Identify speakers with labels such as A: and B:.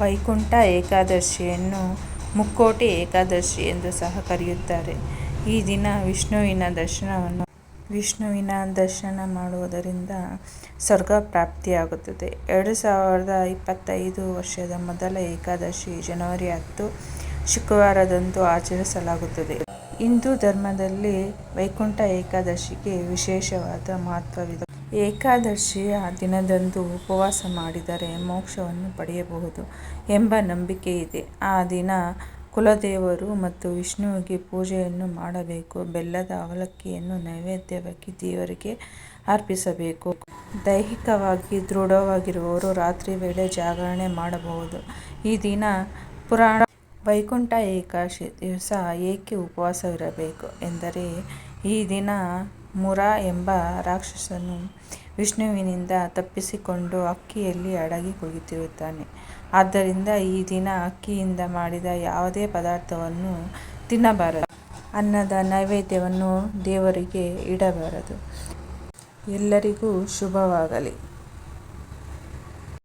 A: ವೈಕುಂಠ ಏಕಾದಶಿಯನ್ನು ಮುಕ್ಕೋಟಿ ಏಕಾದಶಿ ಎಂದು ಸಹ ಕರೆಯುತ್ತಾರೆ. ಈ ದಿನ ವಿಷ್ಣುವಿನ ದರ್ಶನವನ್ನು ವಿಷ್ಣುವಿನ ದರ್ಶನ ಮಾಡುವುದರಿಂದ ಸ್ವರ್ಗ ಪ್ರಾಪ್ತಿಯಾಗುತ್ತದೆ ಎರಡು ಸಾವಿರದ ಇಪ್ಪತ್ತೈದು ವರ್ಷದ ಮೊದಲ ಏಕಾದಶಿ ಜನವರಿ ಹತ್ತು ಶುಕ್ರವಾರದಂದು ಆಚರಿಸಲಾಗುತ್ತದೆ. ಹಿಂದೂ ಧರ್ಮದಲ್ಲಿ ವೈಕುಂಠ ಏಕಾದಶಿಗೆ ವಿಶೇಷವಾದ ಮಹತ್ವವಿದೆ. ಏಕಾದಶಿಯ ದಿನದಂದು ಉಪವಾಸ ಮಾಡಿದರೆ ಮೋಕ್ಷವನ್ನು ಪಡೆಯಬಹುದು ಎಂಬ ನಂಬಿಕೆ ಇದೆ. ಆ ದಿನ ಕುಲದೇವರು ಮತ್ತು ವಿಷ್ಣುವಿಗೆ ಪೂಜೆಯನ್ನು ಮಾಡಬೇಕು. ಬೆಲ್ಲದ ಅವಲಕ್ಕಿಯನ್ನು ನೈವೇದ್ಯವಾಗಿ ದೇವರಿಗೆ ಅರ್ಪಿಸಬೇಕು. ದೈಹಿಕವಾಗಿ ದೃಢವಾಗಿರುವವರು ರಾತ್ರಿ ವೇಳೆ ಜಾಗರಣೆ ಮಾಡಬಹುದು. ಈ ದಿನ ಪುರಾಣ ವೈಕುಂಠ ಏಕಾದಶಿ ದಿವಸ ಏಕೆ ಉಪವಾಸವಿರಬೇಕು ಎಂದರೆ, ಈ ದಿನ ಮುರ ಎಂಬ ರಾಕ್ಷಸನು ವಿಷ್ಣುವಿನಿಂದ ತಪ್ಪಿಸಿಕೊಂಡು ಅಕ್ಕಿಯಲ್ಲಿ ಅಡಗಿ ಕುಳಿತಿರುತ್ತಾನೆ. ಆದ್ದರಿಂದ ಈ ದಿನ ಅಕ್ಕಿಯಿಂದ ಮಾಡಿದ ಯಾವುದೇ ಪದಾರ್ಥವನ್ನು ತಿನ್ನಬಾರದು. ಅನ್ನದ ನೈವೇದ್ಯವನ್ನು ದೇವರಿಗೆ ಇಡಬಾರದು. ಎಲ್ಲರಿಗೂ ಶುಭವಾಗಲಿ.